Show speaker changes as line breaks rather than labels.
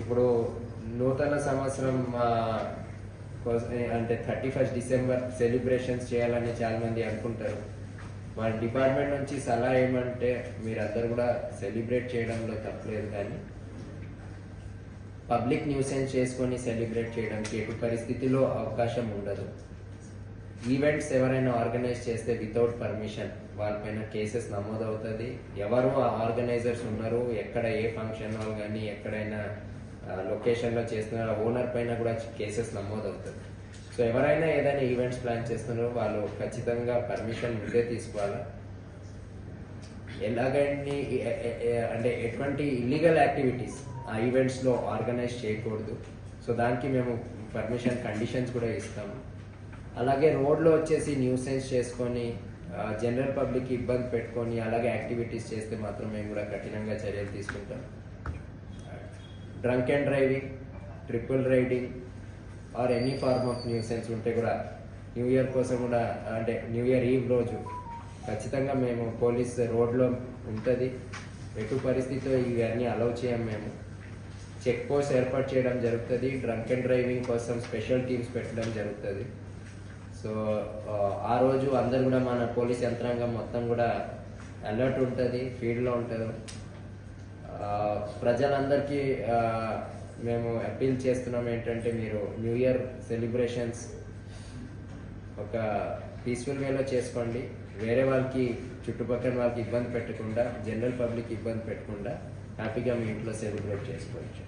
ఇప్పుడు నూతన సంవత్సరం అంటే థర్టీ ఫస్ట్ డిసెంబర్ సెలబ్రేషన్స్ చేయాలని చాలా మంది అనుకుంటారు. మా డిపార్ట్మెంట్ నుంచి సలహా ఏమంటే మీరందరూ కూడా సెలబ్రేట్ చేయడంలో తప్పలేదు కానీ పబ్లిక్ న్యూసెన్స్ చేసుకొని సెలబ్రేట్ చేయడానికి ఎటు పరిస్థితిలో అవకాశం ఉండదు. ఈవెంట్స్ ఎవరైనా ఆర్గనైజ్ చేస్తే వితౌట్ పర్మిషన్ వాళ్ళపైన కేసెస్ నమోదవుతుంది. ఎవరు ఆ ఆర్గనైజర్స్ ఉన్నారు ఎక్కడ ఏ ఫంక్షన్ హాల్ కానీ ఎక్కడైనా లొకేషన్లో చేస్తున్న ఓనర్ పైన కూడా కేసెస్ నమోదవుతుంది సో ఎవరైనా ఏదైనా ఈవెంట్స్ ప్లాన్ చేస్తున్నారో వాళ్ళు ఖచ్చితంగా పర్మిషన్ ముందే తీసుకోవాలి. ఎలాగని అంటే ఎటువంటి ఇల్లీగల్ యాక్టివిటీస్ ఆ ఈవెంట్స్లో ఆర్గనైజ్ చేయకూడదు. సో దానికి మేము పర్మిషన్ కండిషన్స్ కూడా ఇస్తాము అలాగే రోడ్లో వచ్చేసి న్యూసెన్స్ చేసుకొని జనరల్ పబ్లిక్ ఇబ్బంది పెట్టుకొని అలాగే యాక్టివిటీస్ చేస్తే మాత్రం మేము కూడా కఠినంగా చర్యలు తీసుకుంటాం. Drunk and driving triple riding or any form of nuisance ఉంటే కూడా న్యూ ఇయర్ కోసం కూడా అంటే న్యూ ఇయర్ ఈవ్ రోజు ఖచ్చితంగా మేము పోలీస్ రోడ్లో ఉంటుంది. ఎటు పరిస్థితిలో ఇవన్నీ అలౌ చేయం మేము. చెక్ పోస్ట్ ఏర్పాటు చేయడం జరుగుతుంది. డ్రంక్ అండ్ డ్రైవింగ్ కోసం స్పెషల్ టీమ్స్ పెట్టడం జరుగుతుంది. సో ఆ, రోజు అందరు కూడా మన పోలీస్ యంత్రాంగం మొత్తం కూడా అలర్ట్ ఉంటుంది. ఫీల్డ్లో ఉంటారు ప్రజలందరికీ మేము అప్పీల్ చేస్తున్నాం ఏంటంటే మీరు న్యూ ఇయర్ సెలబ్రేషన్స్ ఒక పీస్ఫుల్ వేలో చేసుకోండి. వేరే వాళ్ళకి చుట్టుపక్కల వాళ్ళకి ఇబ్బంది పెట్టకుండా జనరల్ పబ్లిక్ ఇబ్బంది పెట్టకుండా హ్యాపీగా మీ ఇంట్లో సెలబ్రేట్ చేసుకోవచ్చు.